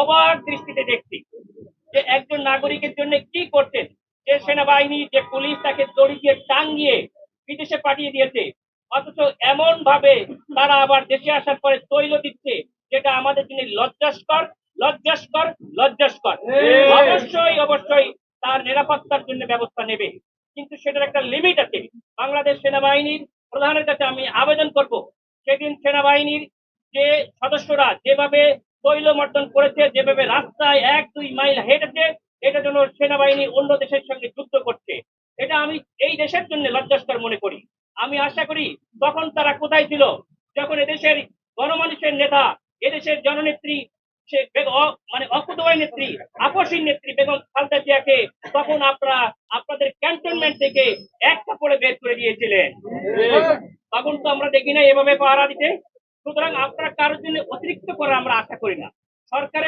অবাক দৃষ্টিতে দেখছি যে একজন নাগরিকের জন্য কি করতেন যে সেনাবাহিনী, যে পুলিশ তাকে দড়ি দিয়ে টাঙ্গিয়ে বিদেশে পাঠিয়ে দিয়েছে, অথচ এমন ভাবে তারা আবার দেশে আসার পরে তৈল দিচ্ছে, যেটা আমাদের জন্য লজ্জাস্কর লজ্জাস্কর লজ্জাস্কর। অবশ্যই অবশ্যই তার নিরাপত্তার জন্য ব্যবস্থা নেবে। কিন্তু সেটার একটা লিমিট আছে। বাংলাদেশ সেনাবাহিনীর প্রধানের কাছে আমি আবেদন করব, সেদিন সেনাবাহিনীর যে সদস্যরা যেভাবে তৈলমর্দন করেছে, যেভাবে রাস্তায় এক, দুই মাইল হেঁটেছে, এটা জন্য সেনাবাহিনী অন্য দেশের সঙ্গে যুদ্ধ করছে। এটা আমি এই দেশের জন্য লজ্জাস্কর মনে করি। আমি আশা করি তখন তারা কোথায় ছিল? যখন এদেশের গণমানুষের নেতা, এদেশের জননেত্রী, সে মানে অকুতোয় নেত্রী আপসীর নেত্রী বেগম খালদা জিয়াকে তখন আপনারা আপনাদের ক্যান্টনমেন্ট থেকে এক কাপড়ে বের করে দিয়েছিলেন। তখন তো আমরা দেখি না এভাবে পাহারা দিতে। সুতরাং আপনারা কারোর জন্য অতিরিক্ত করে আমরা আশা করি না। সরকারের